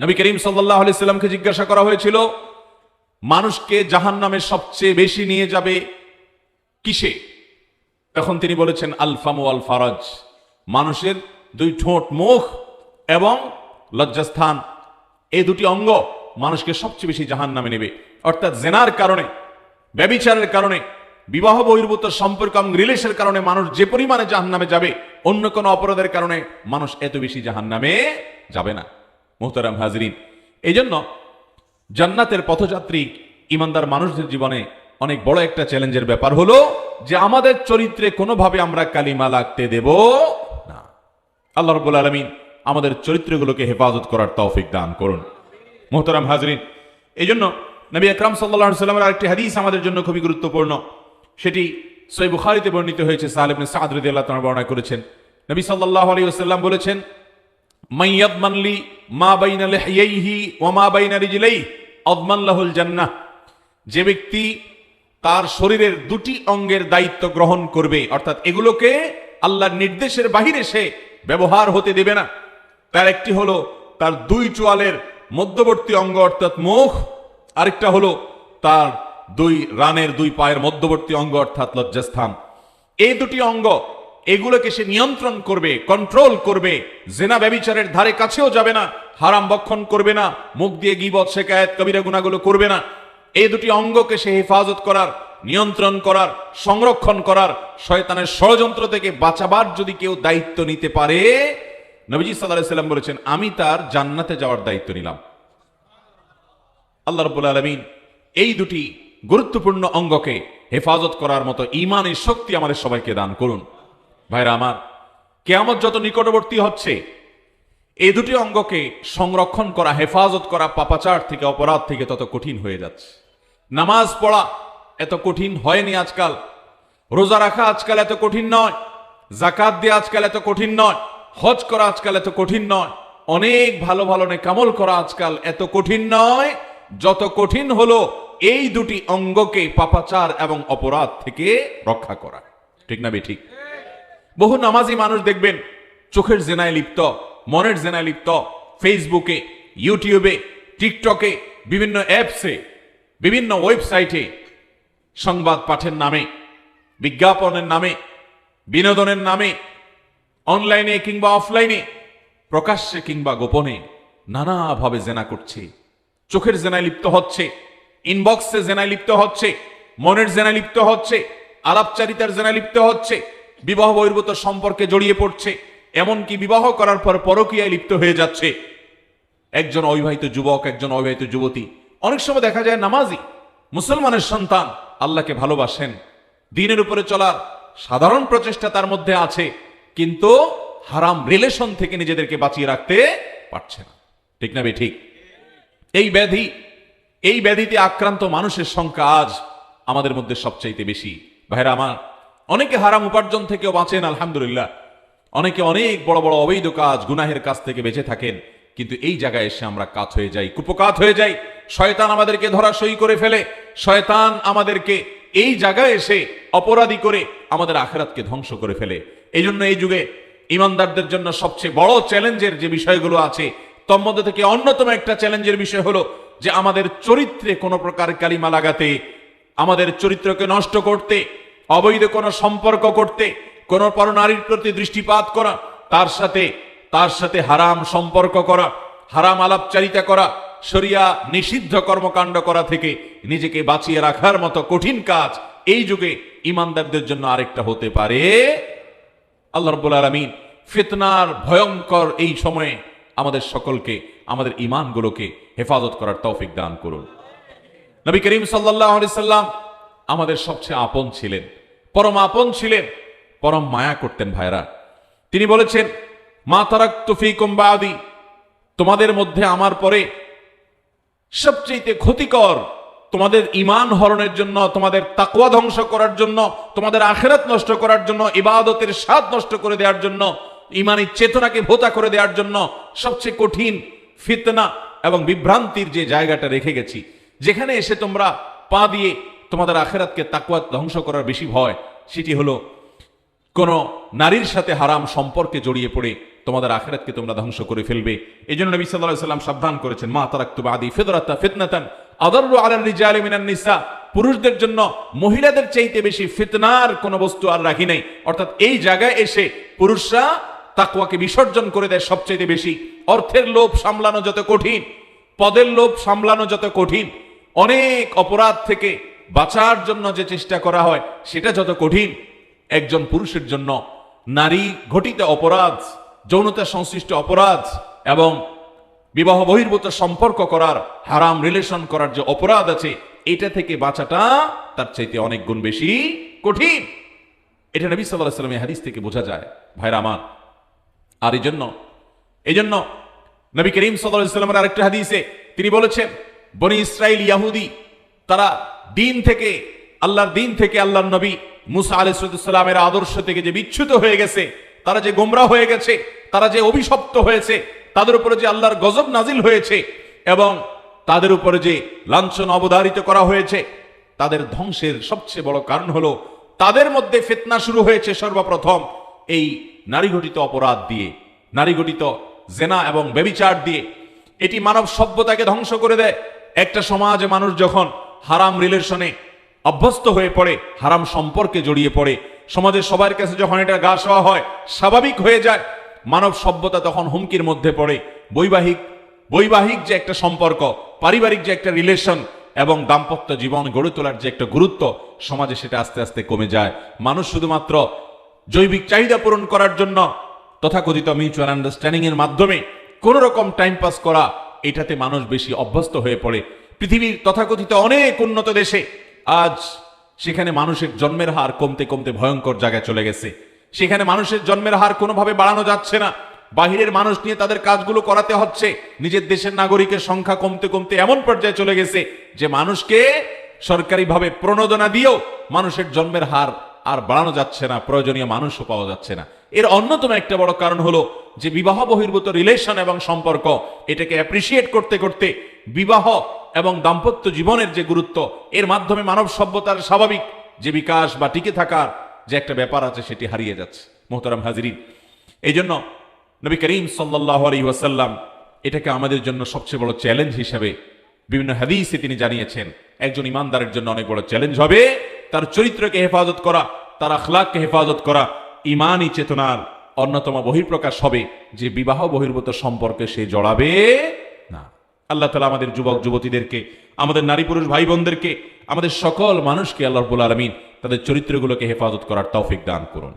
নবী করিম সাল্লাহ সাল্লামকে জিজ্ঞাসা করা হয়েছিল, মানুষকে জাহান নামে সবচেয়ে বেশি নিয়ে যাবে কিসে? তখন তিনি বলেছেন, আলফামু আল ফারাজ মানুষের দুই ঠোঁট মুখ এবং লজ্জাস্থান এই দুটি অঙ্গ মানুষকে সবচেয়ে বেশি জাহান নামে নেবে। অর্থাৎ জেনার কারণে, ব্যবিচারের কারণে, বিবাহ বহির্ভূত সম্পর্ক এবং রিলেশনের কারণে মানুষ যে পরিমাণে জাহান নামে যাবে, অন্য কোনো অপরাধের কারণে মানুষ এত বেশি জাহান নামে যাবে না। মোহতারাম হাজরিন। এই জন্য জান্নাতের পথযাত্রী, ইমানদার মানুষদের জীবনে অনেক বড় একটা চ্যালেঞ্জের ব্যাপার হলো যে আমাদের চরিত্রে কোনোভাবে আমরা কালিমা লাগতে দেব না। আল্লাহ রব্বুল আলমিন আমাদের চরিত্রগুলোকে হেফাজত করার তৌফিক দান করুন। মোহতারাম হাজরিন এই জন্য নবী আকরাম সাল্লাহ সাল্লামের আরেকটি হাদিস আমাদের জন্য খুবই গুরুত্বপূর্ণ। সেটি সই বুখারিতে বর্ণিত হয়েছে, সাহেব সাদ রদি আল্লাহ বর্ণনা করেছেন। নবী সাল্লাহ আলী ওসাল্লাম বলেছেন মাইয়াদমানলি মা বাইনা লিহিয়াইহি ওয়া মা বাইনা রিজলাইহি, আদমান লাহুল জান্নাহ। যে ব্যক্তি তার শরীরের দুটি অঙ্গের দায়িত্ব গ্রহণ করবে, অর্থাৎ এগুলোকে আল্লাহর নির্দেশের বাহিরে সে ব্যবহার হতে দেবে না। তার একটি হলো তার দুই চোয়ালের মধ্যবর্তী অঙ্গ, অর্থাৎ মুখ। আরেকটা হলো তার দুই রানের দুই পায়ের মধ্যবর্তী অঙ্গ, অর্থাৎ লজ্জাস্থান। এই দুটি অঙ্গ এগুলোকে সে নিয়ন্ত্রণ করবে কন্ট্রোল করবে। জেনা ব্যবিচারের ধারে কাছেও যাবে না, হারাম বক্ষণ করবে না, মুখ দিয়ে গিবত শেখায়ত কবিরা গুণাগুলো করবে না। এই দুটি অঙ্গকে সে হেফাজত করার, নিয়ন্ত্রণ করার, সংরক্ষণ করার, শয়তানের ষড়যন্ত্র থেকে বাঁচাবার যদি কেউ দায়িত্ব নিতে পারে, নবীজি সাল্লাহ সাল্লাম বলেছেন, আমি তার জান্নাতে যাওয়ার দায়িত্ব নিলাম। আল্লাহ রব্বুল আলমিন এই দুটি গুরুত্বপূর্ণ অঙ্গকে হেফাজত করার মতো ইমানের শক্তি আমাদের সবাইকে দান করুন। ভাইরা আমার, কেয়ামত যত নিকটবর্তী হচ্ছে এই দুটি অঙ্গকে সংরক্ষণ করা, হেফাজত করা, পাপাচার থেকে, অপরাধ থেকে তত কঠিন হয়ে যাচ্ছে। নামাজ পড়া এত কঠিন হয়নি আজকাল। রোজা রাখা আজকাল এত কঠিন নয়। জাকাত দিয়ে আজকাল এত কঠিন নয়। হজ করা আজকাল এত কঠিন নয়। অনেক ভালো ভালো নে কামল করা আজকাল এত কঠিন নয়, যত কঠিন হলো এই দুটি অঙ্গকে পাপাচার এবং অপরাধ থেকে রক্ষা করা। ঠিক না বে ঠিক? বহু নামাজি মানুষ দেখবেন, চোখের জেনায় লিপ্ত, মনের জেনায় লিপ্ত ফেসবুকে ইউটিউবে টিকটকে বিভিন্ন অ্যাপসে বিভিন্ন ওয়েবসাইটে সংবাদ পাঠের নামে, বিজ্ঞাপনের নামে, বিনোদনের নামে অনলাইনে কিংবা অফলাইনে প্রকাশ্যে কিংবা গোপনে নানাভাবে জেনা করছে। চোখের জেনায় লিপ্ত হচ্ছে ইনবক্সে জেনায় লিপ্ত হচ্ছে, মনের জেনায় লিপ্ত হচ্ছে, আলাপচারিতার জেনায় লিপ্ত হচ্ছে বিবাহ বহির্ভূত সম্পর্কে জড়িয়ে পড়ছে, এমনকি বিবাহ করার পর পরকীয়ায় লিপ্ত হয়ে যাচ্ছে। একজন অবিবাহিত যুবক, একজন অবিবাহিত যুবতী, অনেক সময় দেখা যায় নামাজি, মুসলমানের সন্তান, আল্লাহকে ভালোবাসেন। দিনের উপরে চলার সাধারণ প্রচেষ্টা তার মধ্যে আছে, কিন্তু হারাম রিলেশন থেকে নিজেদেরকে বাঁচিয়ে রাখতে পারছে না। ঠিক না ঠিক? এই ব্যাধি, এই ব্যাধিতে আক্রান্ত মানুষের সংখ্যা আজ আমাদের মধ্যে সবচাইতে বেশি। ভাইরা, আমার অনেকে হারাম উপার্জন থেকেও বাঁচেন, আলহামদুলিল্লাহ। অনেকে অনেক বড় বড় অবৈধ কাজ, গুনাহের কাছ থেকে বেঁচে থাকেন, কিন্তু এই জায়গায় এসে আমরা কাত হয়ে যাই, কুপকাত হয়ে যাই। শয়তান আমাদেরকে ধরাশয়ী করে ফেলে। শয়তান আমাদেরকে এই জায়গায় এসে অপরাধী করে আমাদের আখেরাতকে ধ্বংস করে ফেলে। এই জন্য এই যুগে ইমানদারদের জন্য সবচেয়ে বড় চ্যালেঞ্জের যে বিষয়গুলো আছে, তোর মধ্যে থেকে অন্যতম একটা চ্যালেঞ্জের বিষয় হলো যে আমাদের চরিত্রে কোনো প্রকার কালিমা লাগাতে, আমাদের চরিত্রকে নষ্ট করতে অবৈধ কোনো সম্পর্ক করতে, কোন পর নারীর প্রতি দৃষ্টিপাত করা, তার সাথে তার সাথে হারাম সম্পর্ক করা, হারাম আলাপচারিতা করা, শরিয়া নিষিদ্ধ কর্মকাণ্ড করা থেকে নিজেকে বাঁচিয়ে রাখার মতো কঠিন কাজ এই যুগে ইমানদারদের জন্য আরেকটা হতে পারে। আল্লাহ রব্বুল আলমিন ফিতনার ভয়ঙ্কর এই সময়ে আমাদের সকলকে, আমাদের ইমানগুলোকে হেফাজত করার তৌফিক দান করুন। নবী করিম সাল্লাহ সাল্লাম আমাদের সবচেয়ে আপন ছিলেন। পরম আপন ছিলেন, পরম মায়া করতেন ভাইরা তিনি বলেছেন, মা তারাক তুফি কুম্বাদি তোমাদের মধ্যে আমার পরে সবচেয়ে ক্ষতিকর তোমাদের ইমান হরণের জন্য, তোমাদের তাকুয়া ধ্বংস করার জন্য, তোমাদের আখেরাত নষ্ট করার জন্য, ইবাদতের স্বাদ নষ্ট করে দেওয়ার জন্য, ইমানি চেতনাকে ভোতা করে দেওয়ার জন্য সবচেয়ে কঠিন ফিতনা এবং বিভ্রান্তির যে জায়গাটা রেখে গেছি, যেখানে এসে তোমরা পা দিয়ে তোমাদের আখেরাতকে তাকুয়া ধ্বংস করার বেশি ভয়, সেটি হলো, কোন নারীর সাথে হারাম সম্পর্কে জড়িয়ে পড়ে তোমাদের আখেরাতকে তোমরা ধ্বংস করে ফেলবে। এই জন্য নবী আলাইহি সাল্লাম সাবধান করেছেন, মা তারাক্তু বাদি ফিদরাতা ফিতনাতান আদাররু আলার রিজালি নিসা। পুরুষদের জন্য মহিলাদের চাইতে বেশি ফিতনার কোনো বস্তু আর রাখি নাই। অর্থাৎ এই জায়গায় এসে পুরুষরা তাকওয়াকে বিসর্জন করে দেয় সবচাইতে বেশি। অর্থের লোভ সামলানো যত কঠিন, পদের লোভ সামলানো যত কঠিন, অনেক অপরাধ থেকে বাঁচার জন্য যে চেষ্টা করা হয়, সেটা যত কঠিন, একজন পুরুষের জন্য নারী ঘটিত অপরাধ, যৌনতা সংশ্লিষ্ট অপরাধ এবং বিবাহ বহির্ভূত সম্পর্ক করার, হারাম রিলেশন করার যে অপরাধ আছে, এটা থেকে বাঁচাটা তার চাইতে অনেক গুণ বেশি কঠিন। এটা নবী সাল্লাহ সাল্লামের হাদিস থেকে বোঝা যায়, ভাইরা আমার। আর এই জন্য এই জন্য নবী করিম সাল্লামের আরেকটা হাদিসে তিনি বলেছেন, বনি ইসরায়েল ইয়াহুদি, তারা দিন থেকে, আল্লাহর দিন থেকে আল্লাহর নবী মুসা আলাইসালামের আদর্শ থেকে যে বিচ্ছুত হয়ে গেছে, তারা যে গোমরা হয়ে গেছে, তারা যে অভিশপ্ত হয়েছে, তাদের উপরে যে আল্লাহর গজব নাজিল হয়েছে এবং তাদের উপরে যে লাঞ্ছন অবধারিত করা হয়েছে, তাদের ধ্বংসের সবচেয়ে বড় কারণ হলো তাদের মধ্যে ফিতনা শুরু হয়েছে সর্বপ্রথম এই নারী ঘটিত অপরাধ দিয়ে, নারী ঘটিত জেনা এবং বেবিচার দিয়ে। এটি মানব সভ্যতাকে ধ্বংস করে দেয়। একটা সমাজে মানুষ যখন হারাম রিলেশনে অভ্যস্ত হয়ে পড়ে, হারাম সম্পর্কে জড়িয়ে পড়ে। সমাজের সবার কাছে যখন এটা গা সওয়া হয়, স্বাভাবিক হয়ে যায়। মানব সভ্যতা তখন হুমকির মধ্যে পড়ে। বৈবাহিক বৈবাহিক যে একটা সম্পর্ক, পারিবারিক যে একটা রিলেশন এবং দাম্পত্য জীবন গড়ে তোলার যে একটা গুরুত্ব, সমাজে সেটা আস্তে আস্তে কমে যায়। মানুষ শুধুমাত্র জৈবিক চাহিদা পূরণ করার জন্য তথাকথিত মিউচুয়াল আন্ডারস্ট্যান্ডিং এর মাধ্যমে কোন রকম টাইম পাস করা, এটাতে মানুষ বেশি অভ্যস্ত হয়ে পড়ে। পৃথিবীর তথাকথিত অনেক উন্নত দেশে আজ সেখানে মানুষের জন্মের হার কমতে কমতে ভয়ঙ্কর জায়গায় চলে গেছে। সেখানে মানুষের জন্মের হার কোনোভাবে বাড়ানো যাচ্ছে না। বাহিরের মানুষ নিয়ে তাদের কাজগুলো করাতে হচ্ছে। নিজের দেশের নাগরিকের সংখ্যা কমতে কমতে এমন পর্যায়ে চলে গেছে যে মানুষকে সরকারিভাবে প্রণোদনা দিয়েও মানুষের জন্মের হার আর বাড়ানো যাচ্ছে না, প্রয়োজনীয় মানুষও পাওয়া যাচ্ছে না। এর অন্যতম একটা বড় কারণ হলো যে বিবাহ বহির্ভূত রিলেশন এবং সম্পর্ক এটাকে অ্যাপ্রিসিয়েট করতে করতে বিবাহ এবং দাম্পত্য জীবনের যে গুরুত্ব, এর মাধ্যমে মানব সভ্যতার স্বাভাবিক যে বিকাশ বা টিকে থাকার যে একটা ব্যাপার আছে, সেটি হারিয়ে যাচ্ছে। মোহতারাম হাজিরিন এই জন্য নবী করিম সাল্লাহ আলী ওয়াসাল্লাম এটাকে আমাদের জন্য সবচেয়ে বড় চ্যালেঞ্জ হিসেবে বিভিন্ন হাদিসে তিনি জানিয়েছেন, একজন ইমানদারের জন্য অনেক বড় চ্যালেঞ্জ হবে তার চরিত্রকে হেফাজত করা, তার আখলাককে হেফাজত করা, ইমানই চেতনার অন্যতম বহির্প্রকাশ হবে যে বিবাহ বহির্ভূত সম্পর্কে সে জড়াবে আল্লাহ তালা আমাদের যুবক, যুবতীদেরকে, আমাদের নারী পুরুষ ভাই বোনদেরকে আমাদের সকল মানুষকে আল্লাহ রবুল আলমিন তাদের চরিত্রগুলোকে হেফাজত করার তৌফিক দান করুন।